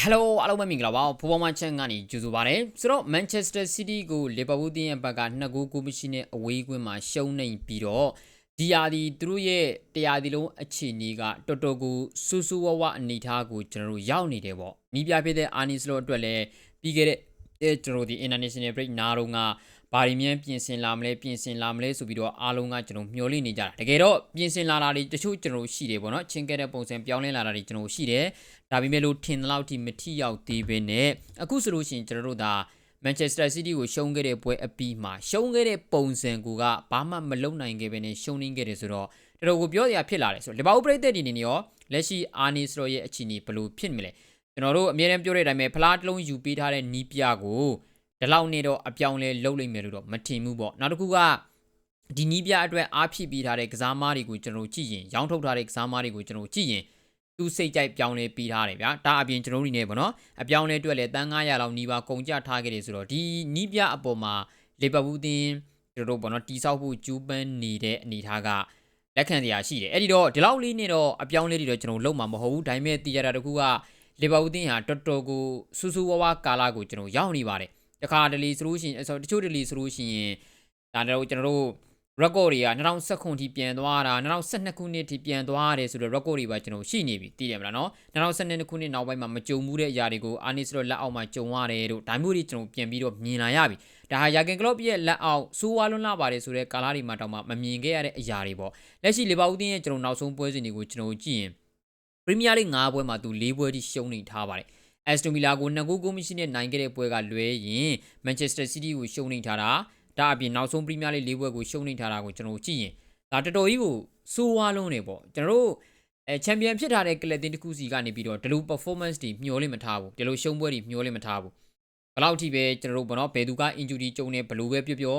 ဟယ်လိုအားလုံးပဲမင်္ဂလာပါဖိုးပေါ်မချန်ကနေကြိုဆိုပါရစေဆိုတော့ Manchester City ကို Liverpool တင်းရဲ့ဘက်က2ဂိုးကိုမရှိနဲ့အဝေးကွင်းမှာရှုံးနေပြီးတော့ဒီယာဒီသူတို့ရဲ့တရားဒီလုံးအခြေအနေကတော်တော်ကိုဆူဆူဝဝအနေထားကိုကျွန်တော်တို့ရောက်နေတယ်ပေါ့မိပြဖြစ်တဲ့ Arnis လို့အတွက်လည်းပြီးခဲ့တဲ့အဲကျွန်တော်တို့ဒီ International Break နားတော့က ဘာတွေမြန်ပြင်ဆင်လာမလဲပြင်ဆင်လာမလဲဆိုပြီးတော့အားလုံးကကျွန်တော်မျှော်လင့်နေကြတာတကယ်တော့ပြင်ဆင်လာတာတွေတချို့ကျွန်တော်ရှိတယ်ပေါ့နော်ချင်းခဲ့တဲ့ပုံစံပြောင်းလဲလာတာတွေကျွန်တော်ရှိတယ်ဒါပေမဲ့လို့ထင်တဲ့လောက်ထိမထိရောက်သေးဘဲနဲ့အခုဆိုလို့ရှိရင်ကျွန်တော်တို့ဒါ Manchester City ကိုရှုံးခဲ့တဲ့ပွဲအပြီးမှာရှုံးခဲ့တဲ့ပုံစံကူကဘာမှမလုံနိုင်ခဲ့ဘဲနဲ့ရှုံးနေခဲ့တယ်ဆိုတော့တော်တော်ကိုပြောစရာဖြစ်လာတယ်ဆိုတော့လီဗာပူးပရိသတ်တွေနေနေရောလက်ရှိအာနီစရောရဲ့အခြေအနေဘယ်လိုဖြစ်မလဲကျွန်တော်တို့အများအားပြောတဲ့အတိုင်းပဲဖလားတစ်လုံးယူပေးထားတဲ့နီးပြကို ဒီလောက်နေတော့အပြောင်းလဲလုပ်လိမ့်မယ်လို့တော့မထင်ဘူးပေါ့နောက်တစ်ခုကဒီနီးပြအတွက်အားဖြစ်ပြီးထားတဲ့ကစားမားတွေကိုကျွန်တော်တို့ကြည့်ရင်ရောင်းထုတ်ထားတဲ့ကစားမားတွေကိုကျွန်တော်ကြည့်ရင်သူစိတ်ကြိုက်ပြောင်းလဲပြီးထားတယ်ဗျာဒါအပြင်ကျွန်တော်တို့နေပေါ့နော်အပြောင်းလဲအတွက်လည်းတန်း900လောက်နီးပါးကုန်ကျထားခဲ့တယ်ဆိုတော့ဒီနီးပြအပေါ်မှာလီဗာပူးတင်းကျွန်တော်တို့ပေါ့နော်တီဆောက်ဖို့ကျူးပန်းနေတဲ့အနေအထားကလက်ခံစရာရှိတယ်အဲ့ဒီတော့ဒီလောက်လေးနဲ့တော့အပြောင်းလဲတွေတော့ကျွန်တော်လုံးမှာမဟုတ်ဘူးဒါပေမဲ့တီရတာတခုကလီဗာပူးတင်းဟာတော်တော်ကိုစူးစူးဝါးဝါကာလာကိုကျွန်တော်ရောက်နေပါတယ် တခါတလေဆိုလို့ရှိရင်ဆိုတချို့တလေဆိုလို့ရှိရင်ဒါတော့ကျွန်တော်တို့ record တွေက2019ခုထိပြန်သွားတာ2012ခုနှစ်ထိပြန်သွားတယ်ဆိုတော့ record တွေပါကျွန်တော်ရှိနေပြီသိတယ်မလားနော်2012ခုနှစ်နောက်ပိုင်းမှာမကြုံမှုတဲ့အရာတွေကိုအာနီစတော့လက်အောက်မှာကြုံရတယ်တို့ဒါမျိုးတွေကျွန်တော်ပြန်ပြီးတော့မြင်လာရပြီဒါဟာယာကင်ကလော့ရဲ့လက်အောက်ဆိုးဝါးလွန်းလာပါတယ်ဆိုတဲ့ကာလာတွေမှာတောင်မှမမြင်ခဲ့ရတဲ့အရာတွေပေါ့လက်ရှိလီဗာပူးတင်းရဲ့ကျွန်တော်နောက်ဆုံးပွဲစဉ်တွေကိုကျွန်တော်ကြည့်ရင်ပရီးမီးယားလိ9ပွဲမှာသူ4ပွဲထိရှုံးနေထားပါတယ် အက်စတိုမီလာကို2ဂိုးကိုမရှိနဲ့နိုင်ခဲ့တဲ့ပွဲကလွဲရင် မန်ချက်စတာစီးတီးကိုရှုံးနေထားတာဒါအပြင်နောက်ဆုံးပရီးမီးယားလိ၄ပွဲကိုရှုံးနေထားတာကိုကျွန်တော်ကြည့်ရင်ဒါတော်တော်ကြီးကိုစိုးဝါးလုံးနေပေါ့ကျွန်တော်တို့အဲချန်ပီယံဖြစ်ထားတဲ့ကလပ်တင်တစ်ခုစီကနေပြီးတော့ဒီလို performance တွေမျှော်လင့်မထားဘူးဒီလိုရှုံးပွဲတွေမျှော်လင့်မထားဘူးဘယ်လောက်ထိပဲကျွန်တော်တို့ဘောနော်ဘယ်သူက injury ကြုံနေဘယ်လိုပဲပြောပြော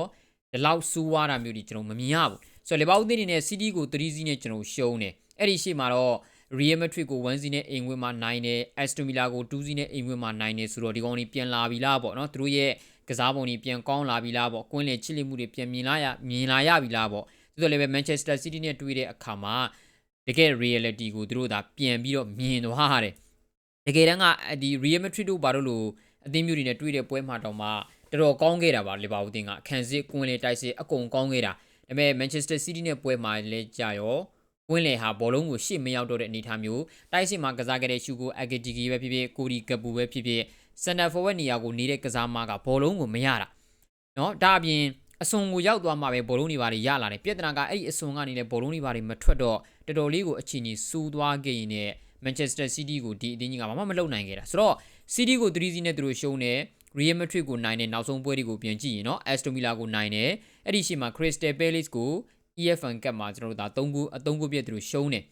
ဒီလောက်စိုးဝါးတာမျိုးတွေကျွန်တော်မမြင်ရဘူးဆိုတော့လေဘောက်သင်းနေနဲ့ CD ကို3စီးနဲ့ကျွန်တော်ရှုံးတယ်အဲ့ဒီရှေ့မှာတော့ Real Madrid ကို1စီးနဲ့အိမ်ဝင်မှာနိုင်တယ် Aston Villa ကို2စီးနဲ့အိမ်ဝင်မှာနိုင်တယ်ဆိုတော့ဒီကောင်ကြီးပြန်လာပြီလားပေါ့နော်သူတို့ရဲ့ကစားပုံတွေပြန်ကောင်းလာပြီလားပေါ့ကွင်းလေချစ်လိမှုတွေပြန်မြင်လာရမြင်လာရပြီလားပေါ့သူတို့လည်းပဲ Manchester City နဲ့တွေ့တဲ့အခါမှာတကယ် reality ကိုသူတို့သာပြန်ပြီးတော့မြင်သွားရတယ်တကယ်တမ်းကဒီ Real Madrid တို့ဘာလို့လို့အသင်းမျိုးတွေနဲ့တွေ့တဲ့ပွဲမှာတောင်မှတော်တော်ကောင်းခဲ့တာပါလီဗာပူးတင်းကအခန်းစစ်ကွင်းလေတိုက်စစ်အကုန်ကောင်းခဲ့တာဒါပေမဲ့ Manchester City နဲ့ပွဲမှာလည်းကြာရော ဝင်းလယ်ဟာဘောလုံးကိုရှေ့မရောက်တော့တဲ့အနေအထားမျိုးတိုက်စစ်မှာကစားခဲ့တဲ့ရှူကိုအဂတီဂီပဲဖြစ်ဖြစ်ကိုဒီကပူပဲဖြစ်ဖြစ်စန်တာဖော်ဝက်နေရာကိုနေတဲ့ကစားမကဘောလုံးကိုမရတာနော်ဒါအပြင်အစွန်ကိုရောက်သွားမှပဲဘောလုံးတွေပါတွေရလာတယ်ပြဿနာကအဲ့ဒီအစွန်ကနေလည်းဘောလုံးတွေပါတွေမထွက်တော့တော်တော်လေးကိုအချီကြီးစူးသွားခဲ့ရင်လည်း Manchester City ကိုဒီအသင်းကြီးကဘာမှမလုပ်နိုင်ခဲ့တာဆိုတော့ City ကို3-0နဲ့သူတို့ရှုံးတယ် Real Madrid ကိုနိုင်တယ်နောက်ဆုံးပွဲတွေကိုပြန်ကြည့်ရင်တော့ Aston Villa ကိုနိုင်တယ်အဲ့ဒီရှေ့မှာ Crystal Palace ကို EFN Cup မှာကျွန်တော်တို့ဒါ3ခုအ3ခုပြည့်သူတို့ရှုံးတယ်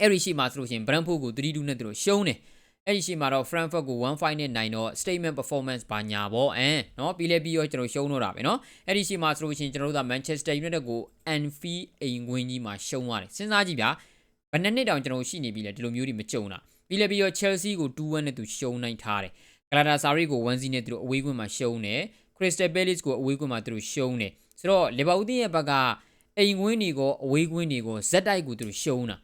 အဲ့ဒီရှိမှာဆိုလို့ရှိရင် Brentford ကို3-2နဲ့သူတို့ရှုံးတယ်အဲ့ဒီရှိမှာတော့ Frankfurt ကို1-5နဲ့နိုင်တော့ statement performance ဘာညာပေါ့အဲเนาะပြီးလဲပြီးရောကျွန်တော်ရှုံးတော့တာပဲเนาะအဲ့ဒီရှိမှာဆိုလို့ရှိရင်ကျွန်တော်တို့က Manchester United ကို Anfield အိမ်ဝင်ကြီးမှာရှုံးသွားတယ်စဉ်းစားကြည့်ဗျာဘယ်နှစ်နှစ်တောင်ကျွန်တော်ရှိနေပြီလဲဒီလိုမျိုးတွေမကြုံတာပြီးလဲပြီးရော Chelsea ကို2-1နဲ့သူရှုံးနိုင်ထားတယ် Galatasaray ကို1-0နဲ့သူတို့အဝေးကွင်းမှာရှုံးတယ် Crystal Palace ကိုအဝေးကွင်းမှာသူတို့ရှုံးတယ်ဆိုတော့ Liverpool ရဲ့ဘက်က အိမ်ကွင်းတွေကိုအဝေးကွင်းတွေကိုဇက်တိုက်ကိုသူတို့ရှုံးတာ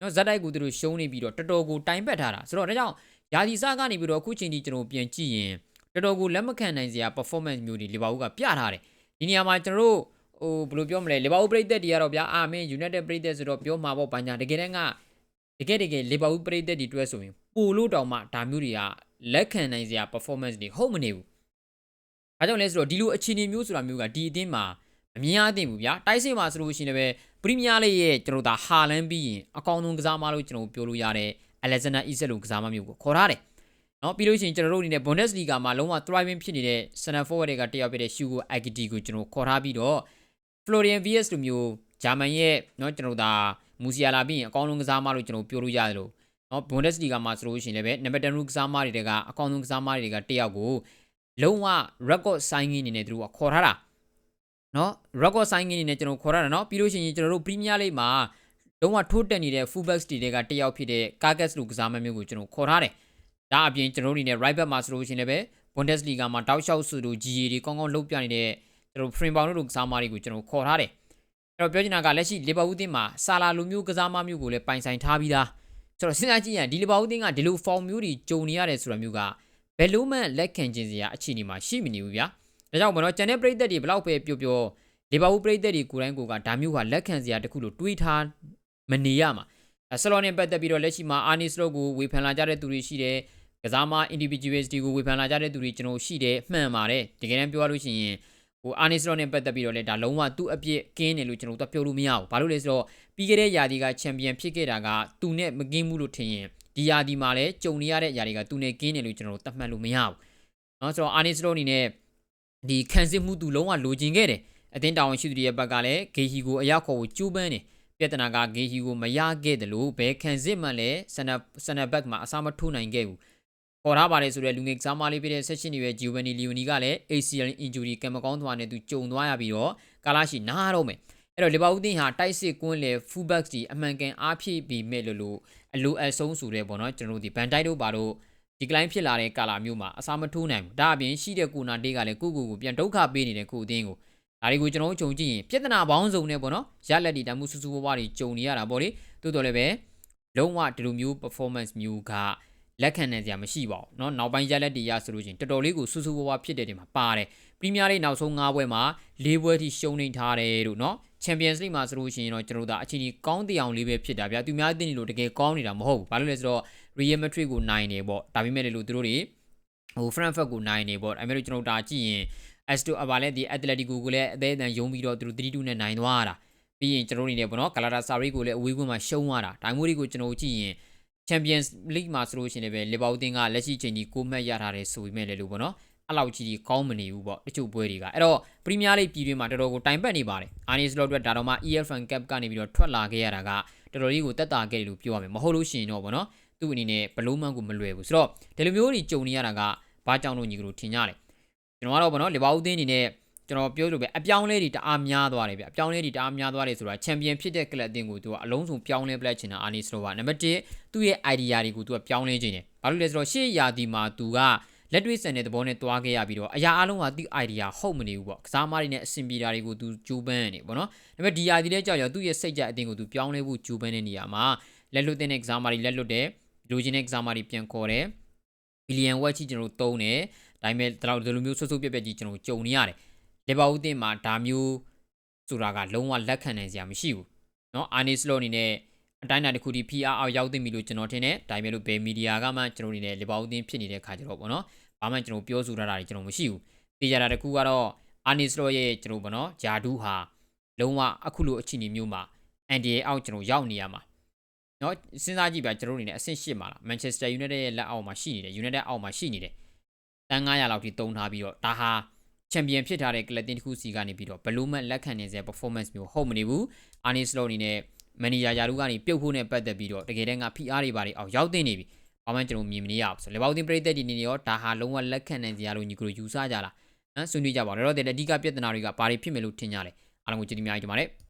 နော်ဇက်တိုက်ကိုသူတို့ရှုံးနေပြီးတော့တော်တော်ကိုတိုင်ပတ်ထားတာဆိုတော့ဒါကြောင့်ယာဒီစကနေပြီးတော့အခုချိန်ထိကျွန်တော်ပြန်ကြည့်ရင်တော်တော်ကိုလက်မခံနိုင်စရာ performance မျိုးတွေလီဗာပူးကပြထားတယ်ဒီနေရာမှာကျွန်တော်တို့ဟိုဘယ်လိုပြောမလဲလီဗာပူးပရိသတ်တွေကတော့ဗျာအာမင်း United ပရိသတ်ဆိုတော့ပြောမှာပေါ့ဘာညာတကယ်တမ်းကတကယ်တကယ်လီဗာပူးပရိသတ်တွေတွဲဆိုရင်ပိုလို့တောင်မှဒါမျိုးတွေကလက်ခံနိုင်စရာ performance တွေဟုတ်မနေဘူးအဲကြောင့်လဲဆိုတော့ဒီလိုအခြေအနေမျိုးဆိုတာမျိုးကဒီအတင်းမှာ အမြင်အားသင့်ဘူးဗျာတိုက်စစ်မှာဆိုလို့ရှိရင်လည်းပရီးမီးယားလိရဲ့ကျွန်တော်ဒါဟာလန်ပြီးရင်အကောင်းဆုံးကစားမလို့ကျွန်တော်ပြောလို့ရတဲ့ Alexander Isak လိုကစားမမျိုးကိုခေါ်ထားတယ်နော်ပြီးလို့ရှိရင်ကျွန်တော်တို့အနေနဲ့ Bundesliga မှာလုံးဝ thriving ဖြစ်နေတဲ့ center forward တွေကတယောက်ဖြစ်တဲ့ Hugo Ekitike ကိုကျွန်တော်ခေါ်ထားပြီးတော့ Florian Wirtz လိုမျိုးဂျာမန်ရဲ့နော်ကျွန်တော်ဒါမူစီယာလာပြီးရင်အကောင်းဆုံးကစားမလို့ကျွန်တော်ပြောလို့ရတယ်လို့နော် Bundesliga မှာဆိုလို့ရှိရင်လည်းပဲ number 10ကစားမတွေကအကောင်းဆုံးကစားမတွေကတယောက်ကိုလုံးဝ record signing အနေနဲ့သူတို့ကခေါ်ထားတာ နော် record signing အနေနဲ့ကျွန်တော်ခေါ်ထားတာနော်ပြီးလို့ရှိရင်ကျွန်တော်တို့ Premier League မှာလုံးဝထိုးတက်နေတဲ့ fullback တွေကတယောက်ဖြစ်တဲ့ Carcass လိုကစားမမျိုးကိုကျွန်တော်ခေါ်ထားတယ်ဒါအပြင်ကျွန်တော်တို့အနေနဲ့ right back မှာဆိုလို့ရှိရင်လည်းပဲ Bundesliga မှာတောက်လျှောက်စုတို့ GA တွေကောင်းကောင်းလုပ်ပြနေတဲ့ကျွန်တော် frame bound တို့ကစားမတွေကိုကျွန်တော်ခေါ်ထားတယ်အဲ့တော့ပြောချင်တာကလက်ရှိလီဗာပူးတင်းမှာဆာလာလိုမျိုးကစားမမျိုးကိုလည်းပိုင်ဆိုင်ထားပြီးသားဆိုတော့စဉ်းစားကြည့်ရင်ဒီလီဗာပူးအသင်းကဒီလို form မျိုးတွေကြုံနေရတယ်ဆိုတာမျိုးကဘယ်လို့မှလက်ခံခြင်းစရာအခြေအနေမှာရှိမနေဘူးဗျာ ဒါကြောင့်မနော်ကျန်တဲ့ပရိသတ်တွေဘလောက်ပဲပြောပြောလီဗာပူးပရိသတ်တွေကိုယ်တိုင်းကိုယ်ကဒါမျိုးကလက်ခံစရာတခုလို့တွေးထားမနေရမှာဆလောနဲ့ပတ်သက်ပြီးတော့လက်ရှိမှာအာနီစလော့ကိုဝေဖန်လာကြတဲ့သူတွေရှိတယ်ကစားမ individuality ကိုဝေဖန်လာကြတဲ့သူတွေကျွန်တော်ရှိတယ်မှန်ပါတယ်တကယ်တမ်းပြောရလို့ရှိရင်ဟိုအာနီစလော့နဲ့ပတ်သက်ပြီးတော့လေဒါလုံးဝသူ့အပြစ်ကင်းတယ်လို့ကျွန်တော်တို့ပြောလို့မရဘူးဘာလို့လဲဆိုတော့ပြီးခဲ့တဲ့ယာဒီကချန်ပီယံဖြစ်ခဲ့တာကသူနဲ့မကင်းဘူးလို့ထင်ရင်ဒီယာဒီမှာလည်းကြုံနေရတဲ့ယာဒီကသူနဲ့ကင်းတယ်လို့ကျွန်တော်တို့သတ်မှတ်လို့မရဘူးเนาะဆိုတော့အာနီစလော့အနေနဲ့ ဒီခံစစ်မှုသူလုံးဝလိုချင်ခဲ့တယ်အတင်းတာဝန်ရှိသူတွေရဲ့ဘက်ကလည်းဂေဟီကိုအရောက်ခေါ်ကိုကျိုးပန်းတယ်ပြဿနာကဂေဟီကိုမရခဲ့တယ်လို့ဘယ်ခံစစ်မှလည်းဆန်နာဆန်နာဘက်မှာအစားမထိုးနိုင်ခဲ့ဘူးပေါ်ထားပါတယ်ဆိုတော့လူငယ်ကစားမလေးပြတဲ့ဆက်ရှင်တွေရဲ့ဂျီယိုဗန်နီလီယိုနီကလည်း ACL injury ကံမကောင်းသွားတဲ့သူကြုံသွားရပြီးတော့ကာလာရှိနားတော့မယ်အဲ့တော့လီဗာပူးတင်းဟာတိုက်စစ်ကွင်းလေ fullback ကြီးအမှန်ကန်အားဖြည့်ပြီးမဲ့လို့လို့အလိုအဆုံးဆိုတဲ့ပေါ့နော်ကျွန်တော်တို့ဒီဘန်တိုက်တို့ပါတော့ ဒီကလိုင်းဖြစ်လာတဲ့ကာလာမျိုးမှာအစားမထိုးနိုင်ဘူးဒါအပြင်ရှိတဲ့ကိုနာတေးကလည်းကိုကိုကိုပြန်ဒုက္ခပေးနေတဲ့ကိုအတင်းကိုဒါတွေကိုကျွန်တော်တို့ခြုံကြည့်ရင်ပြဿနာပေါင်းစုံနဲ့ပေါ့နော်ရလက်ဒီတမှုစူးစူးဝါးဝါးတွေကြုံနေရတာပေါ့လေတိုးတော်လည်းပဲလုံးဝဒီလိုမျိုး performance မျိုးကလက်ခံနိုင်စရာမရှိပါဘူးเนาะနောက်ပိုင်းရက်လက်တွေရဆိုလို့ချင်းတော်တော်လေးကိုစူးစူးဝါးဝါးဖြစ်တဲ့တင်မှာပါတယ်ပရီးမီးယားလိနောက်ဆုံး၅ပွဲမှာ၄ပွဲထိရှုံးနေထားတယ်လို့เนาะချန်ပီယံစ်လိမှာဆိုလို့ရှိရင်တော့ကျွန်တော်တို့ဒါအချိန်ကြီးကောင်းတရားလေးပဲဖြစ်တာဗျာသူများတင်လို့တကယ်ကောင်းနေတာမဟုတ်ဘူးဘာလို့လဲဆိုတော့ Real Madrid ကိုနိုင်နေပေါ့ဒါပေမဲ့လေလို့သူတို့တွေဟို Frankfurt ကိုနိုင်နေပေါ့ဒါပေမဲ့လို့ကျွန်တော်တို့ဒါကြည့်ရင် S2 အပါလဲဒီ Atletico ကိုလည်းအသေးအတန်ယုံပြီးတော့သူတို့3-2နဲ့နိုင်သွားတာပြီးရင်ကျွန်တော်တို့နေတယ်ပေါ့နော် Galatasaray ကိုလည်းအဝေးကွင်းမှာရှုံးသွားတာဒါမျိုးတွေကိုကျွန်တော်တို့ကြည့်ရင် Champions League မှာဆိုလို့ရှိရင်လည်းလီဗာပူးတင်းကလက်ရှိချိန်ကြီး6မှတ်ရထားတယ်ဆိုပေမဲ့လည်းလို့ပေါ့နော်အဲ့လောက်ကြီးကြီးကောင်းမနေဘူးပေါ့တချို့ပွဲတွေကအဲ့တော့ Premier League ပြည်တွင်းမှာတော်တော်ကိုတိုင်ပတ်နေပါတယ် Arne Slot အတွက်ဒါတော့မှ EFL Cup ကနေပြီးတော့ထွက်လာခဲ့ရတာကတော်တော်လေးကိုတက်တာခဲ့တယ်လို့ပြောရမယ်မဟုတ်လို့ရှိရင်တော့ပေါ့နော် သူ့အနေနဲ့ဘလုံးမန်ကိုမလွယ်ဘူးဆိုတော့ဒီလိုမျိုးတွေကြုံနေရတာကဘာကြောင့်လို့ညီကတို့ထင်ကြတယ်ကျွန်တော်ကတော့ပေါ့နော်လီဗာပူးတင်းအနေနဲ့ကျွန်တော်ပြောလို့ပဲအပြောင်းလဲတွေတအားများသွားတယ်ဗျအပြောင်းလဲတွေတအားများသွားတယ်ဆိုတာချန်ပီယံဖြစ်တဲ့ကလပ်အသင်းကိုသူကအလုံးစုံပြောင်းလဲပလိုက်ချင်တာအာနီစလိုပါနံပါတ်1သူ့ရဲ့ idea တွေကိုသူကပြောင်းလဲခြင်းတယ်ဘာလို့လဲဆိုတော့ရှေ့ရာသီမှာသူကလက်တွေ့ဆန်တဲ့သဘောနဲ့တွားခဲ့ရပြီးတော့အရာအလုံးကသူ့ idea ဟုတ်မနေဘူးပေါ့ကစားမတွေနဲ့အဆင်ပြေတာတွေကိုသူကြိုးပမ်းနေပေါ့နော်ဒါပေမဲ့ဒီရာသီလဲကြောက်ရသူ့ရဲ့စိတ်ကြအသင်းကိုသူပြောင်းလဲဖို့ကြိုးပမ်းတဲ့နေရာမှာလက်လွတ်တဲ့ကစားမတွေလက်လွတ်တယ် လိုချင်တဲ့ကစားမတွေပြန်ခေါ်တယ်ဘီလီယံဝက်ချီကျွန်တော်တို့တုံးတယ်ဒါပေမဲ့ဒီလောက်ဒီလိုမျိုးဆွဆွပြက်ပြက်ကြီးကျွန်တော်ကြုံနေရတယ်လေဘာဦးတင်မှာဒါမျိုးဆိုတာကလုံးဝလက်ခံနိုင်စရာမရှိဘူးเนาะအာနီစလော့အနေနဲ့အတိုင်းအတာတစ်ခုဒီ PR အောက်ရောက်သိပြီလို့ကျွန်တော်ထင်တယ်ဒါပေမဲ့လို့ဘယ်မီဒီယာကမှကျွန်တော်အနေနဲ့လေဘာဦးတင်ဖြစ်နေတဲ့ခါကြတော့ပေါ့နော်ဘာမှကျွန်တော်ပြောဆိုထားတာတွေကျွန်တော်မရှိဘူးသိကြတာတစ်ခုကတော့အာနီစလော့ရဲ့ကျွန်တော်ပေါ့နော်ဂျာဒူးဟာလုံးဝအခုလိုအခြေအနေမျိုးမှာ NDA အောက်ကျွန်တော်ရောက်နေရမှာ နော်စဉ်းစားကြည့်ပါကျွန်တော်တို့အနေနဲ့အဆင့်၈မှာလား Manchester United ရဲ့လက်အောက်မှာရှိနေတယ် United အောက်မှာရှိနေတယ်တန်း900လောက်ထိတုံးထားပြီးတော့ဒါဟာချန်ပီယံဖြစ်ထားတဲ့ကလပ်တင်တစ်ခုစီကနေပြီးတော့ဘလူးမတ်လက်ခံနေစေ performance မျိုးဟုတ်မနေဘူးအာနီစလိုအနေနဲ့မန်နေဂျာယာလူကနေပြုတ်ဖို့နဲ့ပတ်သက်ပြီးတော့တကယ်တမ်းကဖိအားတွေပါတယ်အောင်ရောက်တင်နေပြီဘာမှကျွန်တော်မြင်မနေရဘူးဆိုလေဘောက်တင်ပရိသတ်ဒီနေရောဒါဟာလုံးဝလက်ခံနိုင်စရာလို့ညီကတို့ယူဆကြလားနော်ဆွေးနွေးကြပါဦးတော့တဲ့အဓိကပြဿနာတွေကဘာတွေဖြစ်မယ်လို့ထင်ကြလဲအားလုံးကိုကျေးဇူးများကြီးတင်ပါတယ်